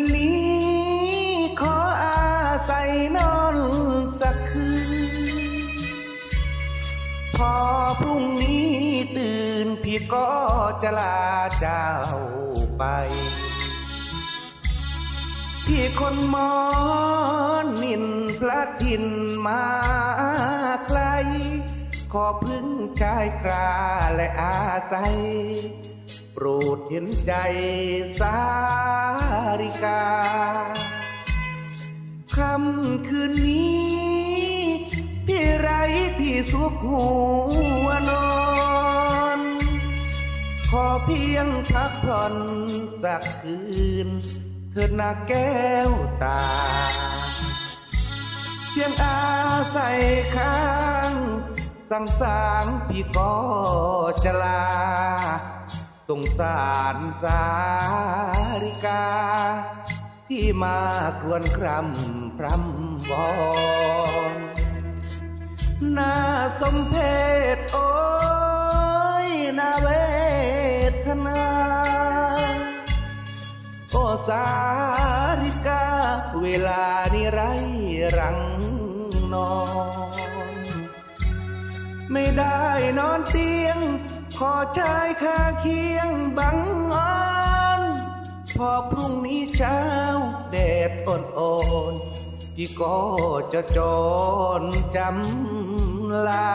นนี้ขออาศัยนอนสักคืน พอพรุ่งนี้ตื่นพี่ก็จะลาเจ้าไป ที่คนมอนนินพระทินมาไกลขอพึ่งชายกลาและอาศัย ปรดเห็นใจสาริกาค่ำคืนนี้พี่ไรที่สุขหัวนอน ขอเพียงพักผ่อนสักคืน เถิดนาแก้วตา เพียงอาศัยข้าง สังสารพี่ก็จะลา สงสารสาริกา ที่มาครวนครำพรำวอนน่าสมเพชโอ้ยน่าเวทนาโอสาริกา เวลานี้ไรรังนอน ไม่ได้นอนเตียง ขอชายคาเคียงบังอ่อนพอพรุ่งนี้เช้าแดดอ่อนๆพี่ก็จะจรจำลา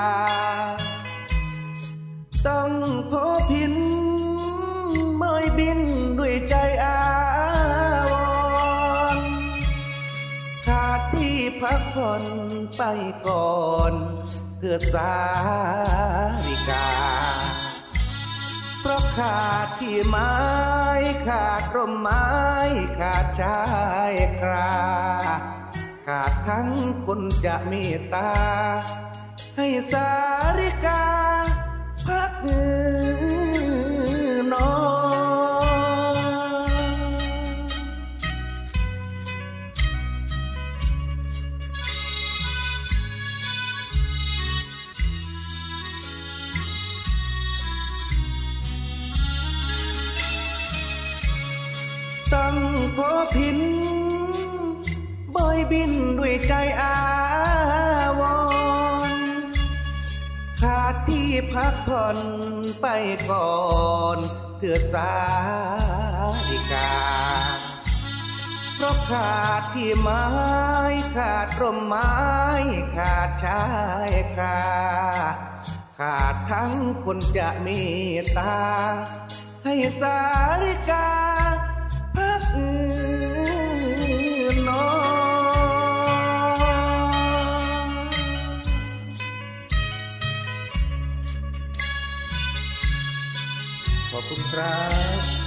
ต้องพบพินเมยบินด้วยใจอาวรขาดที่พักผ่อนไปก่อนเพื่อสาริกา เพราะขาดที่ไม้ขาดร่มไม้ขาดชายคราขาดทั้งคนจะเมตตา ให้สาริกาพักน ตั้งพอพินบอยบินด้วยใจอาวรขาดที่พักผ่อนไปก่อนเถือสาริกา เพราะขาดที่ไม้ขาดร่มไม้ขาดชายคาขาดทั้งคนจะเมตตาให้สาริกา copos fracos